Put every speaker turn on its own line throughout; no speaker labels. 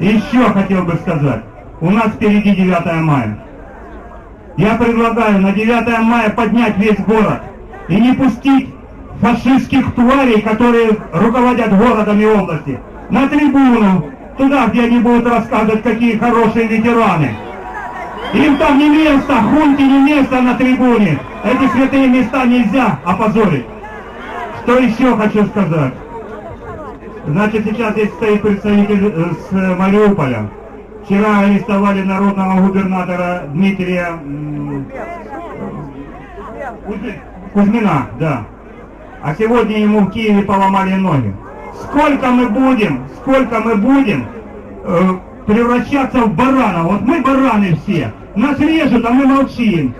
Еще хотел бы сказать, у нас впереди 9 мая. Я предлагаю на 9 мая поднять весь город и не пустить фашистских тварей, которые руководят городом и области, на трибуну, туда, где они будут рассказывать, какие хорошие ветераны. Им там не место, хунте не место на трибуне. Эти святые места нельзя опозорить. Что еще хочу сказать? Значит, сейчас здесь стоит представитель э, с Мариуполя. Вчера арестовали народного губернатора Дмитрия Кузьмина, да. А сегодня ему в Киеве поломали ноги. Сколько мы будем, сколько мы будем э, превращаться в баранов? Вот мы бараны все. Нас режут, а мы молчим.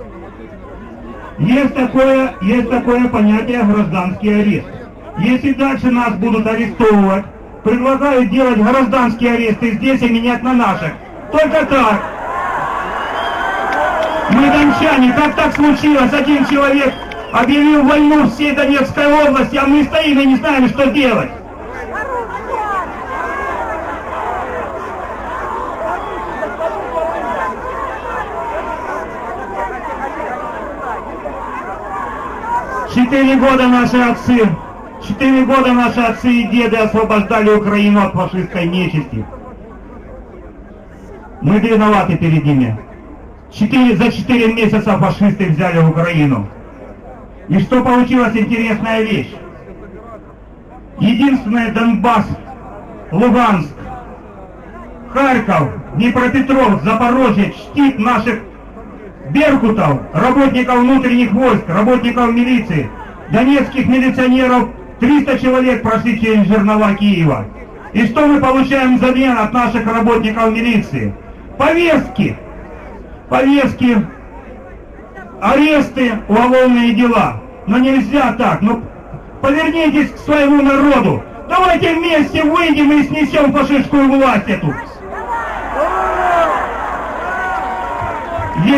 Есть такое, есть такое понятие гражданский арест. Если дальше нас будут арестовывать, предлагаю делать гражданский арест и здесь и менять на наших. Только так. Мы дончане, как так случилось? Один человек объявил войну всей Донецкой области, а мы стоим и не знаем, что делать. Четыре года наши отцы, четыре года наши отцы и деды освобождали Украину от фашистской нечисти. Мы виноваты перед ними. Четыре, за четыре месяца фашисты взяли Украину. И что получилась интересная вещь? Единственное Донбасс, Луганск, Харьков, Днепропетровск, Запорожье чтит наших беркутов, работников внутренних войск, работников милиции, донецких милиционеров, 300 человек прошли через жернова Киева. И что мы получаем взамен от наших работников милиции? Повестки, повестки, аресты, уголовные дела. Но нельзя так, ну повернитесь к своему народу. Давайте вместе выйдем и снесем фашистскую власть эту.